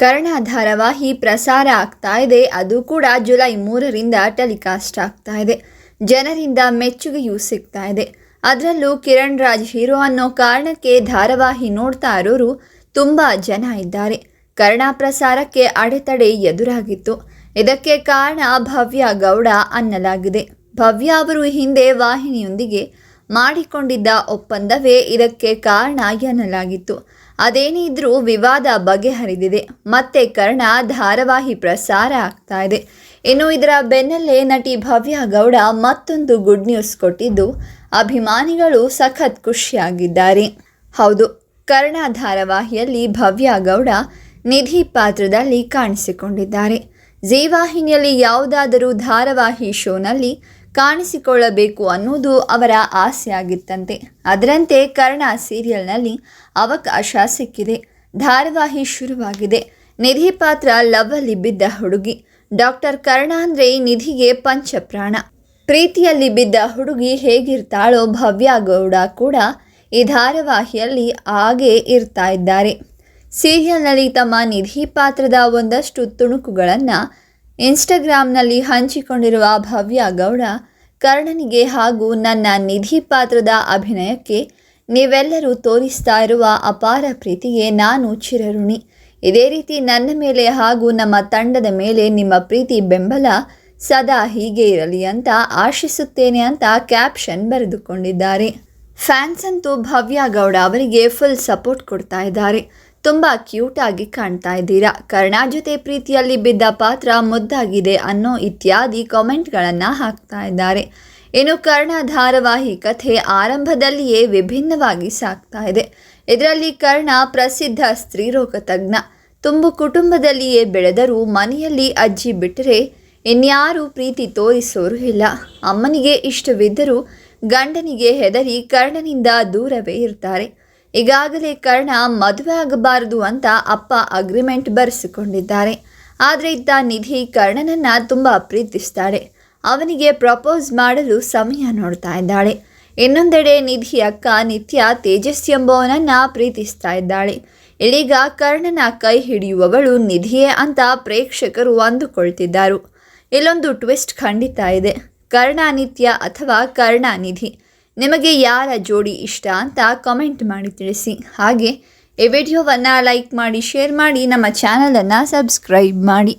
ಕರ್ಣ ಧಾರಾವಾಹಿ ಪ್ರಸಾರ ಆಗ್ತಾ ಇದೆ. ಅದು ಕೂಡ ಜುಲೈ ಮೂರರಿಂದ ಟೆಲಿಕಾಸ್ಟ್ ಆಗ್ತಾ ಇದೆ. ಜನರಿಂದ ಮೆಚ್ಚುಗೆಯೂ ಸಿಗ್ತಾ ಇದೆ. ಅದರಲ್ಲೂ ಕಿರಣ್ ರಾಜ್ ಹೀರೋ ಅನ್ನೋ ಕಾರಣಕ್ಕೆ ಧಾರಾವಾಹಿ ನೋಡ್ತಾ ಇರೋರು ತುಂಬ ಜನ ಇದ್ದಾರೆ. ಕರ್ಣ ಪ್ರಸಾರಕ್ಕೆ ಅಡೆತಡೆ ಎದುರಾಗಿತ್ತು. ಇದಕ್ಕೆ ಕಾರಣ ಭವ್ಯ ಗೌಡ ಅನ್ನಲಾಗಿದೆ. ಭವ್ಯ ಅವರು ಹಿಂದೆ ವಾಹಿನಿಯೊಂದಿಗೆ ಮಾಡಿಕೊಂಡಿದ್ದ ಒಪ್ಪಂದವೇ ಇದಕ್ಕೆ ಕಾರಣ ಎನ್ನಲಾಗಿತ್ತು. ಅದೇನೇ ಇದ್ರೂ ವಿವಾದ ಬಗೆಹರಿದಿದೆ. ಮತ್ತೆ ಕರ್ಣ ಧಾರಾವಾಹಿ ಪ್ರಸಾರ ಆಗ್ತಾ ಇದೆ. ಇನ್ನು ಇದರ ಬೆನ್ನಲ್ಲೇ ನಟಿ ಭವ್ಯ ಗೌಡ ಮತ್ತೊಂದು ಗುಡ್ ನ್ಯೂಸ್ ಕೊಟ್ಟಿದ್ದು, ಅಭಿಮಾನಿಗಳು ಸಖತ್ ಖುಷಿಯಾಗಿದ್ದಾರೆ. ಹೌದು, ಕರ್ಣ ಧಾರಾವಾಹಿಯಲ್ಲಿ ಭವ್ಯ ಗೌಡ ನಿಧಿ ಪಾತ್ರದಲ್ಲಿ ಕಾಣಿಸಿಕೊಂಡಿದ್ದಾರೆ. ಜೀವಾಹಿನಿಯಲ್ಲಿ ಯಾವುದಾದರೂ ಧಾರಾವಾಹಿ ಶೋನಲ್ಲಿ ಕಾಣಿಸಿಕೊಳ್ಳಬೇಕು ಅನ್ನೋದು ಅವರ ಆಸೆಯಾಗಿತ್ತಂತೆ. ಅದರಂತೆ ಕರ್ಣ ಸೀರಿಯಲ್ನಲ್ಲಿ ಅವಕಾಶ ಸಿಕ್ಕಿದೆ. ಧಾರಾವಾಹಿ ಶುರುವಾಗಿದೆ. ನಿಧಿ ಪಾತ್ರ ಲವ್ವಲ್ಲಿ ಬಿದ್ದ ಹುಡುಗಿ. ಡಾಕ್ಟರ್ ಕರ್ಣ ಅಂದರೆ ನಿಧಿಗೆ ಪಂಚಪ್ರಾಣ. ಪ್ರೀತಿಯಲ್ಲಿ ಬಿದ್ದ ಹುಡುಗಿ ಹೇಗಿರ್ತಾಳೋ ಭವ್ಯ ಗೌಡ ಕೂಡ ಈ ಧಾರಾವಾಹಿಯಲ್ಲಿ ಹಾಗೆ ಇರ್ತಾ ಇದ್ದಾರೆ. ಸೀರಿಯಲ್ನಲ್ಲಿ ತಮ್ಮ ನಿಧಿ ಪಾತ್ರದ ಒಂದಷ್ಟು ತುಣುಕುಗಳನ್ನು ಇನ್ಸ್ಟಾಗ್ರಾಮ್ನಲ್ಲಿ ಹಂಚಿಕೊಂಡಿರುವ ಭವ್ಯ ಗೌಡ, ಕರ್ಣನಿಗೆ ಹಾಗೂ ನನ್ನ ನಿಧಿ ಪಾತ್ರದ ಅಭಿನಯಕ್ಕೆ ನೀವೆಲ್ಲರೂ ತೋರಿಸ್ತಾ ಇರುವ ಅಪಾರ ಪ್ರೀತಿಗೆ ನಾನು ಚಿರಋಣಿ. ಇದೇ ರೀತಿ ನನ್ನ ಮೇಲೆ ಹಾಗೂ ನಮ್ಮ ತಂಡದ ಮೇಲೆ ನಿಮ್ಮ ಪ್ರೀತಿ ಬೆಂಬಲ ಸದಾ ಹೀಗೆ ಇರಲಿ ಅಂತ ಆಶಿಸುತ್ತೇನೆ ಅಂತ ಕ್ಯಾಪ್ಷನ್ ಬರೆದುಕೊಂಡಿದ್ದಾರೆ. ಫ್ಯಾನ್ಸ್ ಅಂತೂ ಭವ್ಯ ಗೌಡ ಅವರಿಗೆ ಫುಲ್ ಸಪೋರ್ಟ್ ಕೊಡ್ತಾ ಇದ್ದಾರೆ. ತುಂಬ ಕ್ಯೂಟ್ ಆಗಿ ಕಾಣ್ತಾ ಇದ್ದೀರಾ? ಕರ್ಣ ಜೊತೆ ಪ್ರೀತಿಯಲ್ಲಿ ಬಿದ್ದ ಪಾತ್ರ ಮುದ್ದಾಗಿದೆ ಅನ್ನೋ ಇತ್ಯಾದಿ ಕಾಮೆಂಟ್ಗಳನ್ನು ಹಾಕ್ತಾ ಇದ್ದಾರೆ. ಇನ್ನು ಕರ್ಣ ಧಾರಾವಾಹಿ ಕಥೆ ಆರಂಭದಲ್ಲಿಯೇ ವಿಭಿನ್ನವಾಗಿ ಸಾಕ್ತಾ ಇದೆ. ಇದರಲ್ಲಿ ಕರ್ಣ ಪ್ರಸಿದ್ಧ ಸ್ತ್ರೀರೋಗ ತಜ್ಞ. ತುಂಬು ಕುಟುಂಬದಲ್ಲಿಯೇ ಬೆಳೆದರೂ ಮನೆಯಲ್ಲಿ ಅಜ್ಜಿ ಬಿಟ್ಟರೆ ಇನ್ಯಾರೂ ಪ್ರೀತಿ ತೋರಿಸೋರು ಇಲ್ಲ. ಅಮ್ಮನಿಗೆ ಇಷ್ಟವಿದ್ದರೂ ಗಂಡನಿಗೆ ಹೆದರಿ ಕರ್ಣನಿಂದ ದೂರವೇ ಇರ್ತಾರೆ. ಈಗಾಗಲೇ ಕರ್ಣ ಮದುವೆ ಆಗಬಾರದು ಅಂತ ಅಪ್ಪ ಅಗ್ರಿಮೆಂಟ್ ಬರೆಸಿಕೊಂಡಿದ್ದಾರೆ. ಆದರೆ ಇದ್ದ ನಿಧಿ ಕರ್ಣನನ್ನು ತುಂಬ ಪ್ರೀತಿಸ್ತಾಳೆ. ಅವನಿಗೆ ಪ್ರಪೋಸ್ ಮಾಡಲು ಸಮಯ ನೋಡ್ತಾ ಇದ್ದಾಳೆ. ಇನ್ನೊಂದೆಡೆ ನಿಧಿ ಅಕ್ಕ ನಿತ್ಯ ತೇಜಸ್ ಎಂಬುವನನ್ನು ಪ್ರೀತಿಸ್ತಾ ಇದ್ದಾಳೆ. ಇದೀಗ ಕರ್ಣನ ಕೈ ಹಿಡಿಯುವವಳು ನಿಧಿಯೇ ಅಂತ ಪ್ರೇಕ್ಷಕರು ಅಂದುಕೊಳ್ತಿದ್ದರು. ಇಲ್ಲೊಂದು ಟ್ವಿಸ್ಟ್ ಖಂಡಿತ ಇದೆ. ಕರ್ಣ ನಿತ್ಯ ಅಥವಾ ಕರ್ಣ ನಿಧಿ. ನಿಮಗೆ ಯಾರ ಜೋಡಿ ಇಷ್ಟ ಅಂತ ಕಾಮೆಂಟ್ ಮಾಡಿ ತಿಳಿಸಿ. ಹಾಗೆ, ಈ ವಿಡಿಯೋವನ್ನು ಲೈಕ್ ಮಾಡಿ ಶೇರ್ ಮಾಡಿ, ನಮ್ಮ ಚಾನಲನ್ನು ಸಬ್ಸ್ಕ್ರೈಬ್ ಮಾಡಿ.